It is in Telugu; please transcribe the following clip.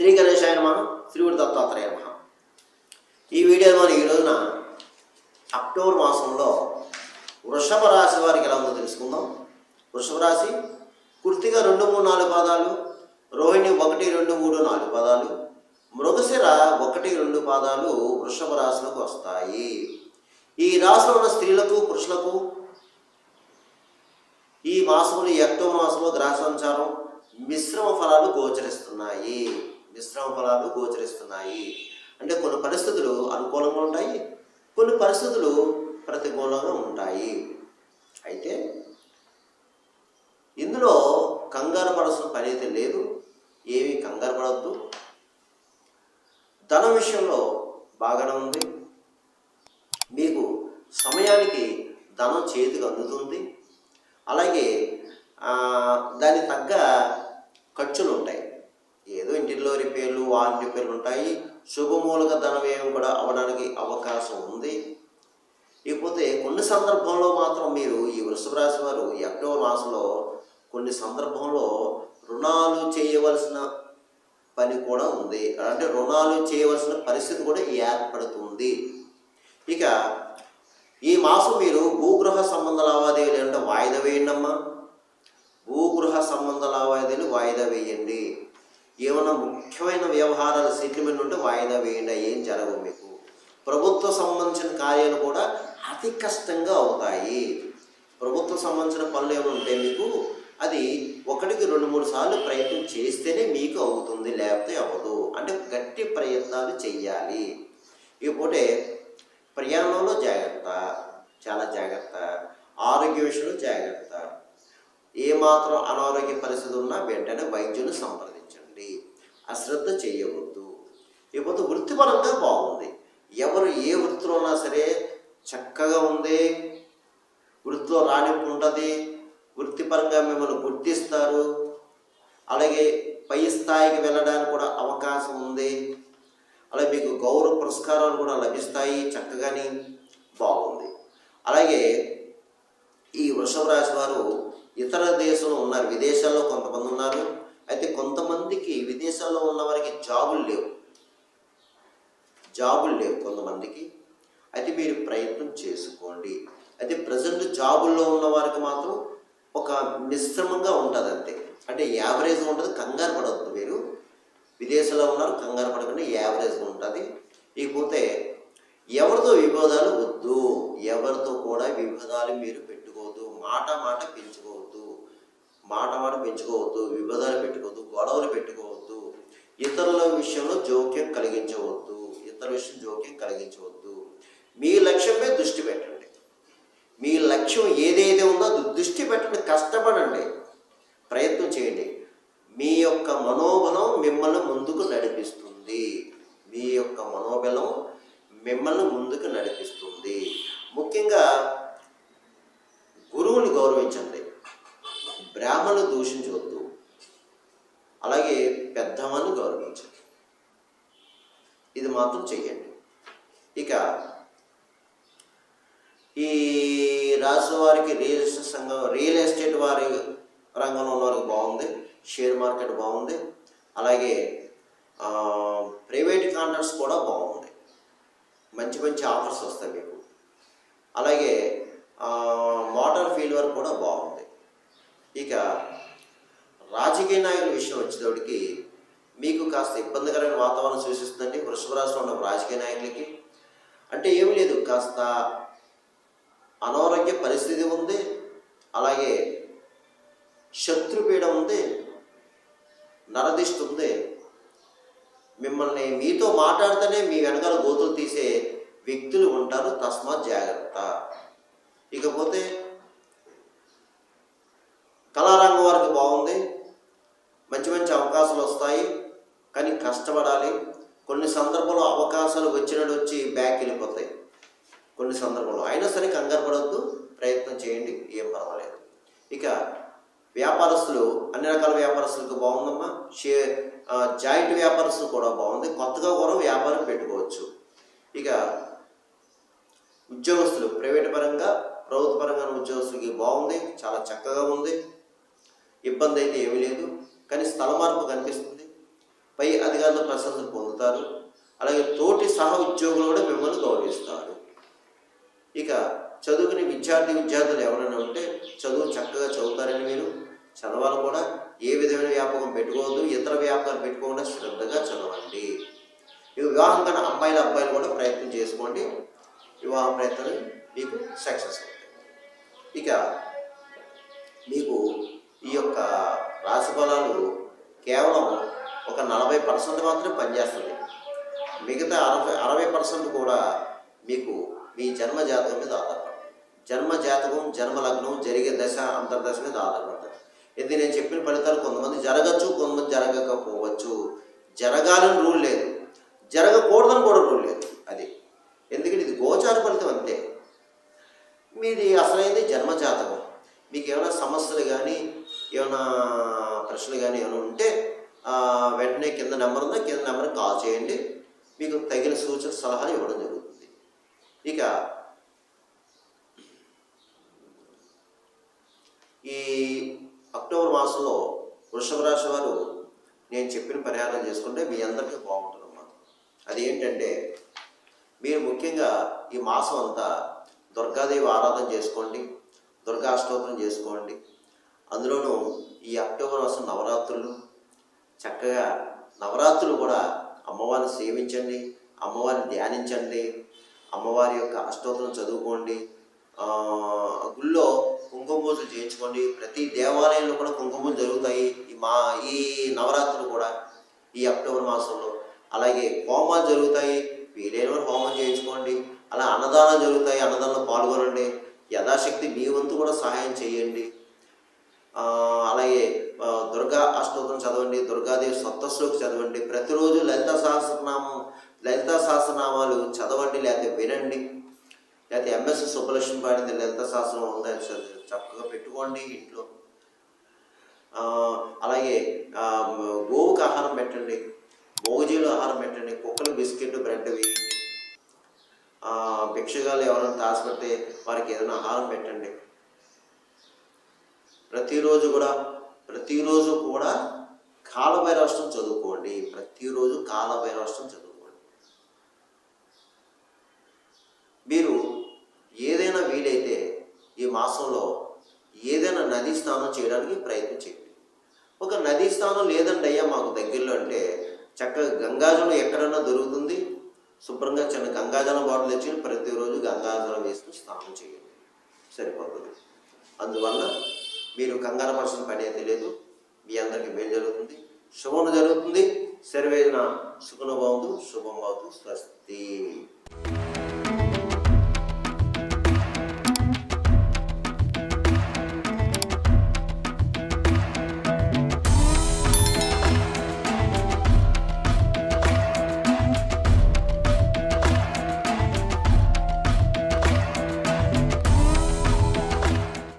శ్రీ గణేశాయ నమ శ్రీవుడి దత్తాత్రేయ నమ. ఈ వీడియో మనం ఈ రోజున అక్టోబర్ మాసంలో వృషభ రాశి వారికి ఎలా ఉందో తెలుసుకుందాం. వృషభ రాశి కుర్తిగా రెండు మూడు నాలుగు పాదాలు రోహిణి ఒకటి రెండు మూడు నాలుగు పాదాలు మృగశిర ఒకటి రెండు పాదాలు వృషభ రాశిలోకి వస్తాయి. ఈ రాశిలో ఉన్న స్త్రీలకు పురుషులకు ఈ మాసంలో ఈ అక్టోబర్ మాసంలో గ్రహ సంచారం మిశ్రమ ఫలాలు గోచరిస్తున్నాయి. మిశ్రమ ఫలాలు గోచరిస్తున్నాయి. అంటే కొన్ని పరిస్థితులు అనుకూలంగా ఉంటాయి కొన్ని పరిస్థితులు ప్రతికూలంగా ఉంటాయి. అయితే ఇందులో కంగారు పడాల్సిన పని అయితే లేదు ఏమీ కంగారు పడద్దు. ధన విషయంలో బాగానే ఉంది. మీకు సమయానికి ధనం చేతికి అందుతుంది. అలాగే దానికి తగ్గ ఖర్చులు ఉంటాయి. ఏదో ఇంటిలో రిపేర్లు వాహన రిపేర్లు ఉంటాయి. శుభమూలక ధన వ్యయం కూడా అవ్వడానికి అవకాశం ఉంది. ఇకపోతే కొన్ని సందర్భంలో మాత్రం మీరు ఈ వృషభ రాశి వారు ఈ అక్టోబర్ మాసంలో కొన్ని సందర్భంలో రుణాలు చేయవలసిన పని కూడా ఉంది. అంటే రుణాలు చేయవలసిన పరిస్థితి కూడా ఏర్పడుతుంది. ఇక ఈ మాసం మీరు భూగృహ సంబంధ లావాదేవీలు అంటే వాయిదా వేయండి అమ్మా భూగృహ సంబంధ లావాదేవీలు వాయిదా వేయండి. ఏమైనా ముఖ్యమైన వ్యవహారాలు సెటిల్మెంట్ ఉంటే వాయిదా వేయండి ఏం జరగవు మీకు. ప్రభుత్వ సంబంధించిన కార్యాలు కూడా అతి కష్టంగా అవుతాయి. ప్రభుత్వ సంబంధించిన పనులు ఏమైనా ఉంటే మీకు అది ఒకటికి రెండు మూడు సార్లు ప్రయత్నం చేస్తేనే మీకు అవుతుంది లేకపోతే అవ్వదు. అంటే గట్టి ప్రయత్నాలు చెయ్యాలి. ఇకపోతే ప్రయాణంలో జాగ్రత్త చాలా జాగ్రత్త. ఆరోగ్య విషయంలో జాగ్రత్త. ఏమాత్రం అనారోగ్య పరిస్థితి ఉన్నా వెంటనే వైద్యుని సంప్రదించండి అశ్రద్ధ చేయవద్దు. ఇకపోతే వృత్తిపరంగా బాగుంది. ఎవరు ఏ వృత్తిలో ఉన్నా సరే చక్కగా ఉంది. వృత్తిలో రాణింపు ఉంటుంది. వృత్తిపరంగా మిమ్మల్ని గుర్తిస్తారు. అలాగే పై స్థాయికి వెళ్ళడానికి కూడా అవకాశం ఉంది. అలాగే మీకు గౌరవ పురస్కారాలు కూడా లభిస్తాయి. చక్కగాని బాగుంది. అలాగే ఈ వృషభ రాశి వారు ఇతర దేశంలో ఉన్నారు. విదేశాల్లో కొంతమంది ఉన్నారు. అయితే కొంతమందికి విదేశాల్లో ఉన్న వారికి జాబులు లేవు. జాబులు లేవు కొంతమందికి. అయితే మీరు ప్రయత్నం చేసుకోండి. అయితే ప్రజెంట్ జాబుల్లో ఉన్న వారికి మాత్రం ఒక మిశ్రమంగా ఉంటుంది అంతే అంటే యావరేజ్గా ఉంటుంది కంగారు పడవద్దు మీరు. విదేశాల్లో ఉన్నారు కంగారు పడకుండా యావరేజ్గా ఉంటుంది. ఇకపోతే ఎవరితో విభేదాలు వద్దు. ఎవరితో కూడా విభేదాలు మీరు పెట్టుకోవద్దు. మాట మాట పెంచుకోవద్దు. మాట మాట పెంచుకోవద్దు విభేదాలు పెట్టుకోవద్దు గొడవలు పెట్టుకోవద్దు. ఇతరుల విషయంలో జోక్యం కలిగించవద్దు. ఇతర విషయం జోక్యం కలిగించవద్దు. మీ లక్ష్యమే దృష్టి పెట్టండి. మీ లక్ష్యం ఏదైతే ఉందో దృష్టి పెట్టండి. కష్టపడండి. ప్రయత్నం చేయండి. మీ యొక్క మనోబలం మిమ్మల్ని ముందుకు నడిపిస్తుంది. మీ యొక్క మనోబలం మిమ్మల్ని ముందుకు నడిపిస్తుంది. ముఖ్యంగా గురువుని గౌరవించండి. ప్రేమను దూషించవద్దు. అలాగే పెద్దవాన్ని గౌరవించండి. ఇది మాత్రం చెయ్యండి. ఇక ఈ రాష్ట్ర వారికి రియల్ ఎస్టేట్ సంఘం రియల్ ఎస్టేట్ వారి రంగంలో ఉన్న వారికి బాగుంది. షేర్ మార్కెట్ బాగుంది. అలాగే ప్రైవేట్ కాంట్రాక్ట్స్ కూడా బాగుంది. మంచి మంచి ఆఫర్స్ వస్తాయి మీకు. అలాగే మోటార్ ఫీల్డ్ వర్క్ కూడా బాగుంది. ఇక రాజకీయ నాయకుల విషయం వచ్చేటప్పటికి మీకు కాస్త ఇబ్బందికరమైన వాతావరణం సూచిస్తుందండి వృషభ రాశిలో ఉన్న రాజకీయ నాయకులకి. అంటే ఏమీ లేదు కాస్త అనారోగ్య పరిస్థితి ఉంది అలాగే శత్రుపీడ ఉంది నరదిష్టి ఉంది. మిమ్మల్ని మీతో మాట్లాడితేనే మీ వెనకాల గోతులు తీసే వ్యక్తులు ఉంటారు తస్మాత్ జాగ్రత్త. ఇకపోతే కళారంగం వారికి బాగుంది. మంచి మంచి అవకాశాలు వస్తాయి. కానీ కష్టపడాలి. కొన్ని సందర్భంలో అవకాశాలు వచ్చినట్టు వచ్చి బ్యాక్ వెళ్ళిపోతాయి. కొన్ని సందర్భంలో అయినా సరే కంగారు పడవద్దు. ప్రయత్నం చేయండి. ఏం పర్వాలేదు. ఇక వ్యాపారస్తులు అన్ని రకాల వ్యాపారస్తులకు బాగుందమ్మా. షే జాయింట్ వ్యాపారస్తులు కూడా బాగుంది. కొత్తగా కూడా వ్యాపారం పెట్టుకోవచ్చు. ఇక ఉద్యోగస్తులు ప్రైవేట్ పరంగా ప్రభుత్వ పరంగా ఉద్యోగస్తులకి బాగుంది. చాలా చక్కగా ఉంది. ఇబ్బంది అయితే ఏమీ లేదు. కానీ స్థల మార్పు కనిపిస్తుంది. పై అధికారులు ప్రశంసలు పొందుతారు. అలాగే తోటి సహ ఉద్యోగులు కూడా మిమ్మల్ని గౌరవిస్తారు. ఇక చదువుకునే విద్యార్థి విద్యార్థులు ఎవరైనా ఉంటే చదువు చక్కగా చదువుతారని మీరు చదవాలి కూడా. ఏ విధమైన వ్యాపకం పెట్టుకోవద్దు. ఇతర వ్యాపకాలు పెట్టుకోకుండా శ్రద్ధగా చదవండి. ఇక వివాహం కన్నా అమ్మాయిల అబ్బాయిలు కూడా ప్రయత్నం చేసుకోండి. వివాహ ప్రయత్నాలు మీకు సక్సెస్ అవుతాయి. ఇక మీకు ఈ యొక్క రాశి ఫలాలు కేవలం ఒక నలభై పర్సెంట్ మాత్రమే పనిచేస్తుంది. మిగతా అరవై అరవై పర్సెంట్ కూడా మీకు మీ జన్మ జాతకం మీద ఆధారపడుతుంది జన్మ జాతకం జన్మ లగ్నం జరిగే దశ అంతర్దశ మీద ఆధారపడుతుంది ఇది నేను చెప్పిన ఫలితాలు కొంతమంది జరగచ్చు కొంతమంది జరగకపోవచ్చు. జరగాలని రూల్ లేదు. జరగకూడదని కూడా రూల్ లేదు. అది ఎందుకంటే ఇది గోచార ఫలితం అంతే. మీది అసలైంది జన్మ జాతకం. మీకు ఏమైనా సమస్యలు కానీ ఏమైనా ప్రశ్నలు కానీ ఏమైనా ఉంటే వెంటనే కింద నెంబర్ ఉందా? కింద నెంబర్కి కాల్ చేయండి. మీకు తగిన సూచన సలహాలు ఇవ్వడం జరుగుతుంది. ఇక ఈ అక్టోబర్ మాసంలో వృషభ రాశి వారు నేను చెప్పిన పరిహారం చేసుకుంటే మీ అందరికీ బాగుంటుందమ్మా అది ఏంటంటే మీరు ముఖ్యంగా ఈ మాసం అంతా దుర్గాదేవి ఆరాధన చేసుకోండి దుర్గాష్టోత్రం చేసుకోండి అందులోనూ ఈ అక్టోబర్ మాసం నవరాత్రులు. చక్కగా నవరాత్రులు కూడా అమ్మవారిని సేవించండి అమ్మవారిని ధ్యానించండి అమ్మవారి యొక్క అష్టోత్తరం చదువుకోండి గుళ్ళో కుంకుమ పూజలు చేయించుకోండి. ప్రతి దేవాలయంలో కూడా కుంకుమ జరుగుతాయి. ఈ మా ఈ నవరాత్రులు కూడా ఈ అక్టోబర్ మాసంలో. అలాగే హోమాలు జరుగుతాయి. వీలైన వారు హోమం చేయించుకోండి. అలా అన్నదానాలు జరుగుతాయి. అన్నదానంలో పాల్గొనండి. యథాశక్తి మీ వంతు కూడా సహాయం చేయండి. అలాగే దుర్గా అష్టోత్రం చదవండి దుర్గాదేవి సప్తశ్లోకి చదవండి ప్రతిరోజు లలిత సహస్రనామం లలిత సహస్రనామాలు చదవండి లేకపోతే వినండి. లేకపోతే ఎంఎస్ సుబ్బలక్ష్మి పాడింది లలిత సహస్రం ఉందని చదివి- చక్కగా పెట్టుకోండి ఇంట్లో. అలాగే గోవుకి ఆహారం పెట్టండి మోగుజీలు ఆహారం పెట్టండి కుక్కలు బిస్కెట్ బ్రెడ్ వేయండి. భిక్షగాలు ఎవరైనా తాసిపెడితే వారికి ఏదైనా ఆహారం పెట్టండి. ప్రతిరోజు కూడా ప్రతిరోజు కూడా కాలభైరవష్టం చదువుకోండి. ప్రతిరోజు కాలభైరవష్టం చదువుకోండి. మీరు ఏదైనా వీలైతే ఈ మాసంలో ఏదైనా నదీ స్నానం చేయడానికి ప్రయత్నం చేయండి. ఒక నదీ స్నానం లేదండి అయ్యా మాకు దగ్గరలో అంటే చక్కగా గంగాజలం ఎక్కడన్నా దొరుకుతుంది? శుభ్రంగా చిన్న గంగాజలం బాటిల్ తెచ్చి ప్రతిరోజు గంగాజలం వేసుకుని స్నానం చేయండి. సరిపోతుంది. అందువల్ల మీరు కంగారు పడాల్సిన పని అయితే లేదు. మీ అందరికీ మేలు జరుగుతుంది. శుభం జరుగుతుంది. సర్వేజన సుఖనుభవంతు శుభం భవతు స్వస్తి.